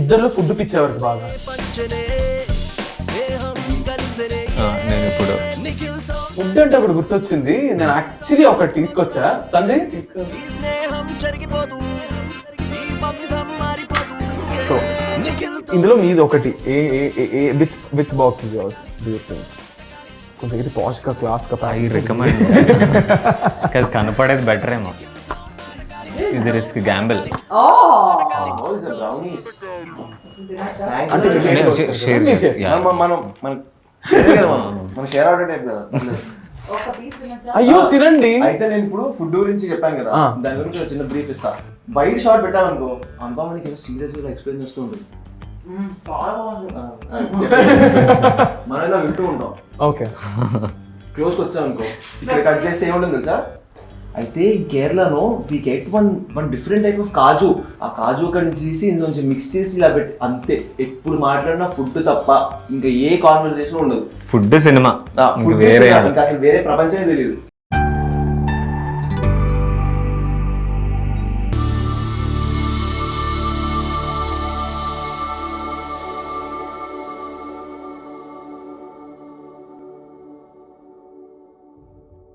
ఇద్దరు ఫుడ్ పిచ్చేవారు బాగా. నేను ఇప్పుడు ఫుడ్ అంటే ఒకటి గుర్తొచ్చింది. నేను యాక్చువల్లీ ఒకటి తీసుకొచ్చా. సంజయ్ తీసుకో. సో ఇందులో మీది ఒకటి. ఏ ఏ which which box is yours do you think కొంచెం ఇది పాష్ క్లాస్గా ఐ రికమెండ్ కనపడేది బెటర్ ఏమో. ఇది రిస్క్ గ్యాంబుల్ yeah. మనం మనం మనం share కదా మనం. మనం షేర్ అవుట్ టైప్ కదా. ఒక పీస్ తినొచ్చా? అయ్యో తినండి. అయితే నేను ఇప్పుడు ఫుడ్ గురించి చెప్పాను కదా. దాని గురించి ఒక చిన్న బ్రీఫ్ ఇస్తా. వైడ్ షాట్ పెట్టామనుకో అంతా మనకి ఏదో సీరియస్గా ఎక్స్ప్లెయిన్ చేస్తూ ఉంటుంది. మనం ఇలా వింటూ ఉంటాం. ఓకే. క్లోజ్కి వచ్చాం అనుకో ఇక్కడ కట్ చేస్తే ఏముంటుంది తెలుసా? అయితే ఈ కేరళలో we get one one different type of kaju. ఆ కాజు అక్కడ నుంచి తీసి ఇందులో మిక్స్ చేసి ఇలా పెట్టి అంతే. ఎప్పుడు మాట్లాడినా ఫుడ్ తప్ప. ఇంకా ఏ కాన్వర్సేషన్ ఉండదు. ఫుడ్ సినిమా వేరే ఇంకా అసలు వేరే ప్రపంచమే తెలియదు